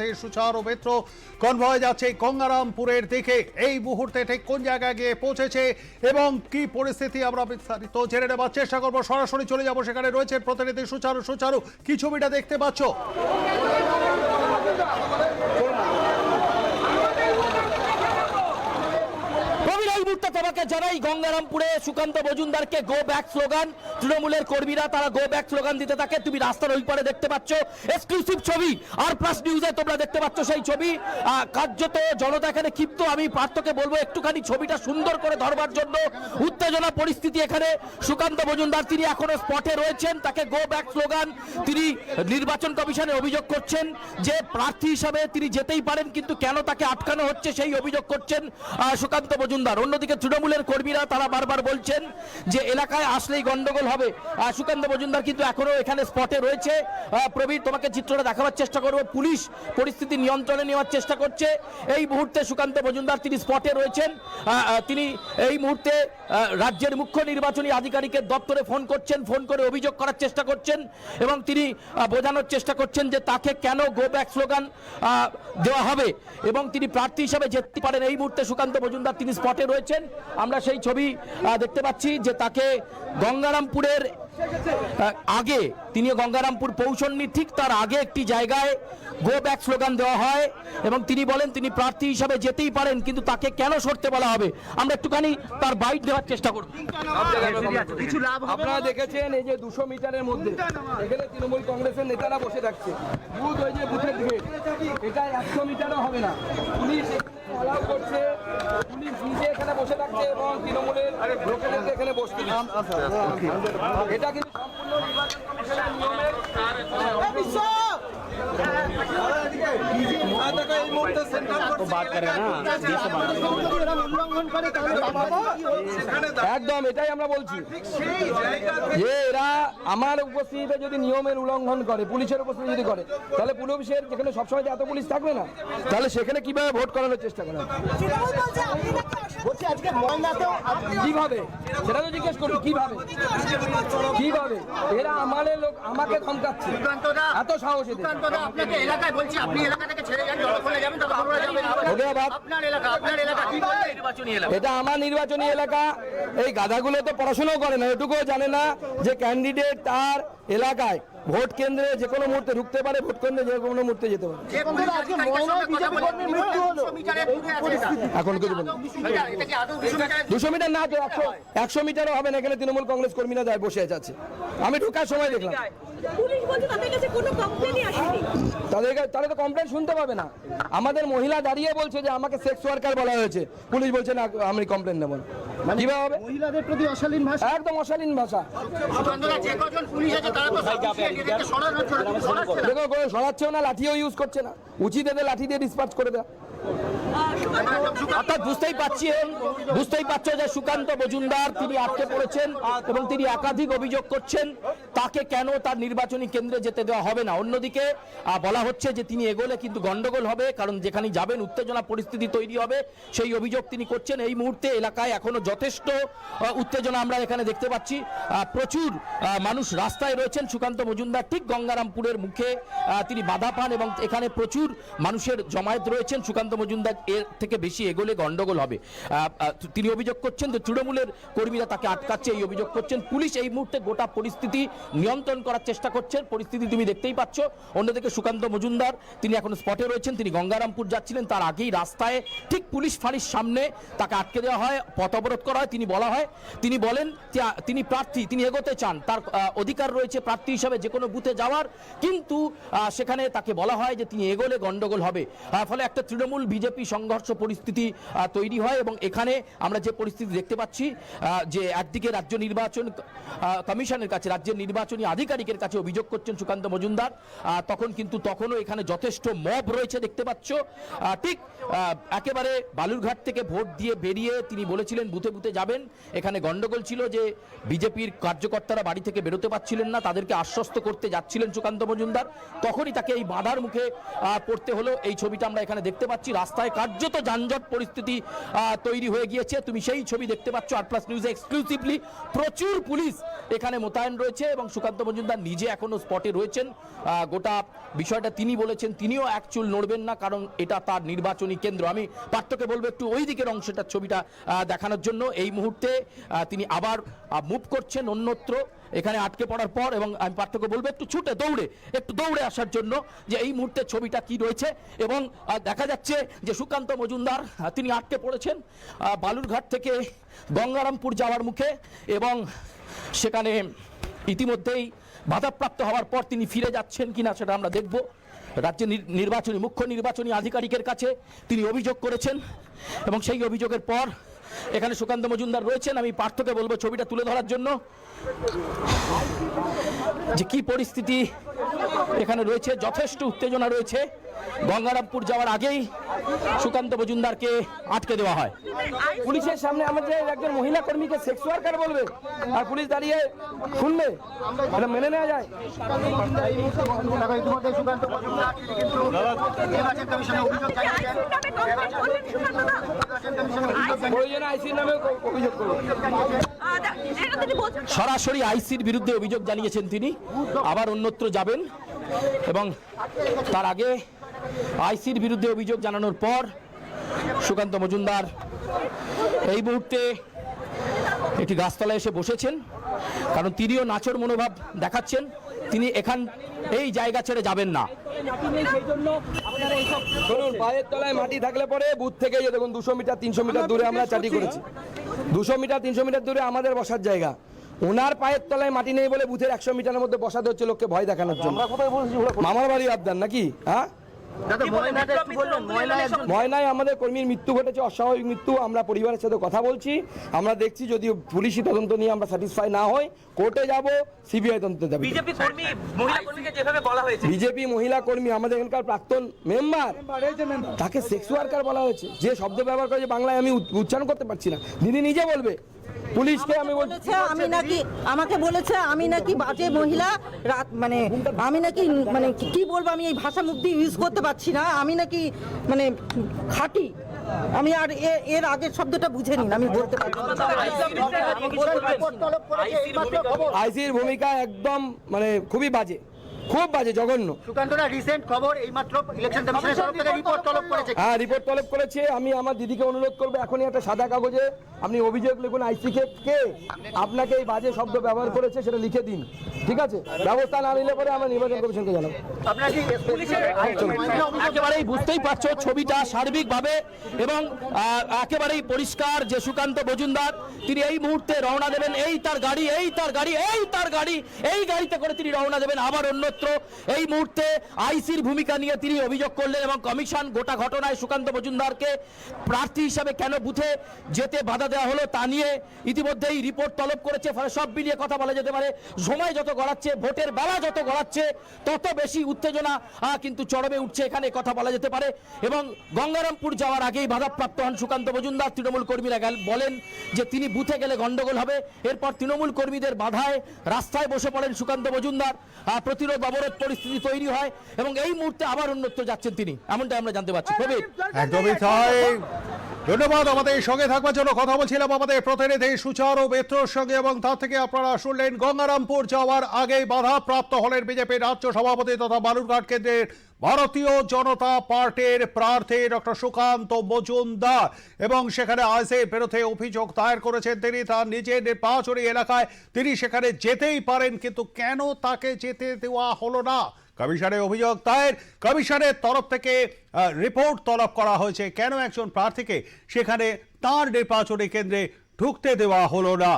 থেকে সুচারু মিত্র কনভয় যাচ্ছে গঙ্গারামপুরের দিকে। এই মুহূর্তে ঠিক কোন জায়গায় গিয়ে পৌঁছেছে এবং কি পরিস্থিতি আমরা বিস্তারিত জেনে নেবার চেষ্টা করব। সরাসরি চলে যাব, সেখানে রয়েছে প্রতিনিধি সুচারু সুচারু। কি ছবিটা দেখতে পাচ্ছ প্রবীর এই জানাই, গঙ্গারামপুরে সুকান্ত মজুমদারকে গো ব্যাক স্লোগান তৃণমূলের কর্মীরা, তারা গো ব্যাক স্লোগান দিতে থাকে। তুমি রাস্তার ওই পারে দেখতে পাচ্ছ এক্সক্লুসিভ ছবি। আর প্লাস নিউজে তোমরা দেখতে পাচ্ছ সেই ছবি। কার্যত জনতা এখানে ক্ষিপ্ত। আমি পার্থকে বলব, একটুখানি ছবিটা সুন্দর করে ধরবার জন্য উত্তেজনা পরিস্থিতি এখানে। সুকান্ত মজুমদার, তিনি এখনও স্পটে রয়েছেন। তাকে গো ব্যাক স্লোগান তিনি নির্বাচন কমিশনে অভিযোগ করছেন যে, প্রার্থী হিসাবে তিনি যেতেই পারেন, কিন্তু কেন তাকে আটকানো হচ্ছে সেই অভিযোগ করছেন সুকান্ত মজুমদার। অন্যদিকে তৃণমূলের কর্মীরা তারা বারবার বলছেন যে এলাকায় আসলেই গন্ডগোল হবে। সুকান্ত মজুমদার কিন্তু এখনও এখানে স্পটে রয়েছে। প্রবীর, তোমাকে চিত্রটা দেখাবার চেষ্টা করব। পুলিশ পরিস্থিতি নিয়ন্ত্রণে নেওয়ার চেষ্টা করছে। এই মুহূর্তে সুকান্ত মজুমদার তিনি স্পটে রয়েছেন। তিনি এই মুহূর্তে রাজ্যের মুখ্য নির্বাচনী আধিকারিকের দপ্তরে ফোন করছেন, ফোন করে অভিযোগ করার চেষ্টা করছেন এবং তিনি বোঝানোর চেষ্টা করছেন যে তাকে কেন গো ব্যাক স্লোগান দেওয়া হবে। এবং তিনি প্রার্থী হিসাবে যেতে পারেন। এই মুহূর্তে সুকান্ত মজুমদার তিনি স্পটে রয়েছেন। আমরা সেই ছবি দেখতে পাচ্ছি যে তাকে গঙ্গারামপুরের আগে তিনি গঙ্গারামপুর পৌঁছননি ঠিক তার আগে একটি জায়গায় গো ব্যাক স্লোগান দেওয়া হয় এবং তিনি বলেন তিনি প্রার্থী হিসাবে যেতেই পারেন কিন্তু তাকে কেন সরতে বলা হবে? আমরা একটুখানি তার বাইট দেওয়ার চেষ্টা করব। আপনারা দেখেছেন এই যে দুশো মিটারের মধ্যে এখানে তৃণমূল কংগ্রেসের নেতারা বসে থাকছে। বুথ ওই যে বুথের গেট এটা একশো মিটারও হবে না। পুলিশ allow করছে পুলিশ নিজে এখানে বসে থাকছে এবং তৃণমূলের লোকেদেরকে এখানে বসতে এটা কিন্তু সম্পূর্ণ নির্বাচন কমিশনের নিয়মের একদম এটাই আমরা বলছি। যে এরা আমার উপস্থিতিতে যদি নিয়মের উল্লঙ্ঘন করে পুলিশের উপস্থিতি যদি করে তাহলে পুলিশের যেখানে সবসময় যে এত পুলিশ থাকবে না তাহলে সেখানে কীভাবে ভোট করানোর চেষ্টা করে? বলছি আজকে ময়নাতেও কীভাবে? সেটা তো জিজ্ঞেস করব কীভাবে? কীভাবে? এরা আমাদের লোক আমাকে ধমকাচ্ছে। এত সাহস আপনাকে এলাকায় বলছি আপনি এলাকা থেকে ছেড়ে যান যতক্ষণে যাবেন ততক্ষণ যাবেন আপনার এলাকা আপনার এলাকা এটা আমার নির্বাচনী এলাকা। এই গাধাগুলো তো পড়াশোনাও করে না এটুকুও জানে না যে ক্যান্ডিডেট তার এলাকায় ভোট কেন্দ্রে যে কোনো মুহূর্তে ঢুকতে পারে ভোট কেন্দ্রে যে কোনো মুহূর্তে যেতে পারে। যে পুলিশ আজকে আধিকারিকের ময়নায় সঙ্গে কথা বিজেপি বলে কর্মীর মৃত্যু হলো। 200 মিটারের দূরে আছে এটা। এখন কিছু বলুন আদৌ 200 মিটার, এটা কি আদৌ 200 মিটারের দুশো মিটার না তো একশো একশো মিটারও হবে না এখানে তৃণমূল কংগ্রেস কর্মীরা যায় বসে আছে। আমি ঢুকার সময় দেখলাম। পুলিশ বলছে তাদের কাছে কোনো কমপ্লেনই আসেনি। তাদের কাছে- তাহলে তো কমপ্লেন শুনতে পাবে না। আমাদের মহিলা দাঁড়িয়ে বলছে যে আমাকে সেক্স ওয়ার্কার বলা হয়েছে। পুলিশ বলছে না আমি কমপ্লেন নেব কীভাবে হবে? মহিলাদের প্রতি অশালীন ভাষা? একদম অশালীন ভাষা। না। দেখো সরাচ্ছেও না লাঠিও ইউজ করছে না। উচিত এদের লাঠি দিয়ে ডিসপার্চ করে দেওয়া। অর্থাৎ বুঝতেই পাচ্ছেন, বুঝতেই পারছ যে সুকান্ত মজুমদার তিনি আটকে পড়েছেন এবং তিনি একাধিক অভিযোগ করছেন, তাকে কেন তার নির্বাচনী কেন্দ্রে যেতে দেওয়া হবে না? অন্যদিকে বলা হচ্ছে যে তিনি এগোলে কিন্তু গন্ডগোল হবে, কারণ যেখানে যাবেন উত্তেজনা পরিস্থিতি তৈরি হবে, সেই অভিযোগ তিনি করছেন। এই মুহূর্তে এলাকায় এখনও যথেষ্ট উত্তেজনা আমরা এখানে দেখতে পাচ্ছি। প্রচুর মানুষ রাস্তায় রয়েছেন সুকান্ত মজুমদার, ঠিক গঙ্গারামপুরের মুখে তিনি বাধা পান এবং এখানে প্রচুর মানুষের জমায়েত রয়েছেন সুকান্ত মজুমদার এর থেকে বেশি এগোলে গন্ডগোল হবে। তিনি অভিযোগ করছেন যে তৃণমূলের কর্মীরা তাকে আটকাচ্ছে, এই অভিযোগ করছেন। পুলিশ এই মুহূর্তে গোটা পরিস্থিতি নিয়ন্ত্রণ করার চেষ্টা করছেন পরিস্থিতি তুমি দেখতেই পাচ্ছ। অন্যদিকে সুকান্ত মজুমদার, তিনি এখন স্পটে রয়েছেন, তিনি গঙ্গারামপুর যাচ্ছিলেন। তার আগেই রাস্তায় ঠিক পুলিশ ফাঁড়ির সামনে তাকে আটকে দেওয়া হয়, পথ অবরোধ করা হয়, তিনি বলা হয়। তিনি বলেন তিনি প্রার্থী, তিনি এগোতে চান। তার অধিকার রয়েছে প্রার্থী হিসাবে যে কোনো বুথে যাওয়ার। কিন্তু সেখানে তাকে বলা হয় যে তিনি এগোলে গন্ডগোল হবে। ফলে একটা তৃণমূল, বিজেপি সংঘর্ষ পরিস্থিতি তৈরি হয় এবং এখানে আমরা যে পরিস্থিতি দেখতে পাচ্ছি যে একদিকে রাজ্য নির্বাচন কমিশনের কাছে রাজ্যের নির্বাচনী আধিকারিকের কাছে অভিযোগ করছেন সুকান্ত মজুমদার তখন কিন্তু তখনও এখানে যথেষ্ট মব রয়েছে দেখতে পাচ্ছ। ঠিক একেবারে বালুরঘাট থেকে ভোট দিয়ে বেরিয়ে তিনি বলেছিলেন বুথে বুথে যাবেন। এখানে গন্ডগোল ছিল যে বিজেপির কার্যকর্তারা বাড়ি থেকে বেরোতে পারছিলেন না, তাদেরকে আশ্বস্ত করতে যাচ্ছিলেন সুকান্ত মজুমদার। তখনই তাকে এই বাধার মুখে পড়তে হলো। এই ছবিটা আমরা এখানে দেখতে পাচ্ছি। রাস্তায় কার্যত যানজট পরিস্থিতি তৈরি হয়ে গিয়েছে। তুমি সেই ছবি দেখতে পাচ্ছ আর প্লাস নিউজে এক্সক্লুসিভলি প্রচুর পুলিশ এখানে মোতায়েন রয়েছে এবং সুকান্ত মজুমদার নিজে এখনও স্পটে রয়েছেন। গোটা বিষয়টা তিনি বলেছেন, তিনিও এক চুল নড়বেন না, কারণ এটা তার নির্বাচনী কেন্দ্র। আমি পার্থকে বলব একটু ওই দিকের অংশটার ছবিটা দেখানোর জন্য। এই মুহূর্তে তিনি আবার মুভ করছেন অন্যত্র। এখানে আটকে পড়ার পর এবং আমি পার্থক্য বলব, একটু ছুটে দৌড়ে, একটু দৌড়ে আসার জন্য যে এই মুহূর্তে ছবিটা কি রয়েছে এবং দেখা যাচ্ছে যে সুকান্ত মজুমদার তিনি আটকে পড়েছেন বালুরঘাট থেকে গঙ্গারামপুর যাওয়ার মুখে এবং সেখানে ইতিমধ্যেই বাধাপ্রাপ্ত হওয়ার পর তিনি ফিরে যাচ্ছেন কিনা সেটা আমরা দেখব। রাজ্যের নির- নির্বাচনী, মুখ্য নির্বাচনী আধিকারিকের কাছে তিনি অভিযোগ করেছেন এবং সেই অভিযোগের পর এখানে সুকান্ত মজুমদার রয়েছেন আমি পার্থকে বলব ছবিটা তুলে ধরার জন্য। যে কি পরিস্থিতি এখানে রয়েছে যথেষ্ট উত্তেজনা রয়েছে। গঙ্গারামপুর যাওয়ার আগেই সুকান্ত মজুমদারকে আটকে দেওয়া হয়। পুলিশের সামনে আমাদের একজন মহিলা কর্মীকে সেক্স ওয়ার্কার বলবে আর পুলিশ দাঁড়িয়ে শুনবে এটা মেনে নেওয়া যায়। সরাসরি আইসির বিরুদ্ধে অভিযোগ জানিয়েছেন তিনি। আবার অন্যত্র যাবেন। এবং তার আগে আইসির বিরুদ্ধে অভিযোগ জানানোর পর সুকান্ত মজুমদার এই মুহূর্তে একটি গাছতলায় এসে বসেছেন, কারণ তিনিও নাচর মনোভাব দেখাচ্ছেন। তিনি এখান, এই জায়গা ছেড়ে যাবেন না। পায়ের তলায় মাটি থাকলে পরে বুথ দুশো মিটার, তিনশো মিটার দূরে আমরা চাটি করেছি। দুশো মিটার, তিনশো মিটার দূরে আমাদের বসার জায়গা। ওনার পায়ের তলায় মাটি নেই বলে বুথের একশো মিটারের মধ্যে বসাতে হচ্ছে লোককে ভয় দেখানোর জন্য। মামার বাড়ি আবদার নাকি? হ্যাঁ? ময়নায় আমাদের কর্মীর মৃত্যু ঘটেছে অস্বাভাবিক মৃত্যু আমরা পরিবারের সাথে কথা বলছি আমরা দেখছি যদি পুলিশি তদন্ত নিয়ে আমরা স্যাটিসফাই না হই কোর্টে যাব সিবিআই তদন্ত যাবে। বিজেপি কর্মী মহিলা কর্মীকে যেভাবে বলা হয়েছে। বিজেপি মহিলা কর্মী আমাদের এখানকার প্রাক্তন মেম্বার তাকে সেক্স ওয়ার্কার বলা হয়েছে। যে শব্দ ব্যবহার করেছে বাংলায় আমি উচ্চারণ করতে পারছি না দিদি নিজে বলবে। পুলিশকে আমি বলছি আমি নাকি আমাকে বলেছে আমি নাকি বাজে মহিলা রাত মানে আমি নাকি মানে কি- বলব আমি এই ভাষা মুক্তি ইউজ করতে পারছি না আমি নাকি মানে খাঁটি। আমি আর এ- এর আগের শব্দটা বুঝে নিন আমি বলতে পারছি আইসির ভূমিকা একদম মানে খুবই বাজে। খুব বাজে জঘন্য। সুকান্তরা রিসেন্ট খবর এইমাত্র ইলেকশন কমিশনের তরফ থেকে রিপোর্ট তলব করেছে। হ্যাঁ রিপোর্ট তলব করেছে। আমি আমার দিদিকে অনুরোধ করব এখনই একটা সাদা কাগজে আপনি অভিযোগ লিখুন আইসিকে কে আপনাকে এই বাজে শব্দ ব্যবহার করেছে সেটা লিখে দিন ঠিক আছে? ব্যবস্থা না নিলে পরে আমরা নির্বাচন কমিশনকে জানাব। আপনার কি পুলিশের একেবারেই বুঝতেই পারছ ছবিটা সার্বিকভাবে এবং আহ, একেবারেই পরিষ্কার যে সুকান্ত মজুমদার তিনি এই মুহূর্তে রওনা দেবেন এই তার গাড়ি এই তার গাড়ি এই তার গাড়ি এই গাড়িতে করে তিনি রওনা দেবেন আবার অন্যত্র এই মুহূর্তে আইসির ভূমিকা নিয়ে তিনি অভিযোগ করলেন এবং কমিশন গোটা ঘটনায় সুকান্ত মজুমদারকে প্রার্থী হিসাবে কেন বুথে যেতে বাধা দেওয়া হলো তা নিয়ে ইতিমধ্যেই রিপোর্ট তলব করেছে, ফলে সব মিলিয়ে কথা বলা যেতে পারে, সময় যত গড়াচ্ছে, ভোটের বেলা যত গড়াচ্ছে, তত বেশি উত্তেজনা কিন্তু চরমে উঠছে এখানে কথা বলা যেতে পারে। এবং গঙ্গারামপুর যাওয়ার আগেই বাধাপ্রাপ্ত হন সুকান্ত মজুমদার। তৃণমূল কর্মীরা বলেন যে তিনি বুথে গেলে গন্ডগোল হবে। এরপর তৃণমূল কর্মীদের বাধায় রাস্তায় বসে পড়েন সুকান্ত মজুমদার। প্রতিরোধ অবরোধ পরিস্থিতি তৈরি হয় এবং এই মুহূর্তে আবার অন্যত্র যাচ্ছেন তিনি। এমনটাই আমরা জানতে পারছি। প্রবীর। একদমই তাই ধন্যবাদ আমাদের সঙ্গে থাকবার জন্য। কথা বলছিলাম আমাদের প্রতিনিধি সুচারু মিত্রর সঙ্গে এবং তার থেকে আপনারা শুনলেন গঙ্গারামপুর যাওয়ার আগেই বাধাপ্রাপ্ত হলেন বিজেপির রাজ্য সভাপতি তথা বালুরঘাট কেন্দ্রের ভারতীয় জনতা পার্টির প্রার্থী ডক্টর সুকান্ত মজুমদার এবং সেখানে আইসির বিরুদ্ধে অভিযোগ দায়ের করেছেন তিনি। তার নিজের নির্বাচনী এলাকায় তিনি সেখানে যেতেই পারেন, কিন্তু কেন তাকে যেতে দেওয়া হলো না? কমিশনের অভিযোগ তাই কমিশনের তরফ থেকে রিপোর্ট তলব করা হয়েছে। কেন একজন প্রার্থীকে সেখানে তার নির্বাচনী কেন্দ্রে ঢুকতে দেওয়া হলো না?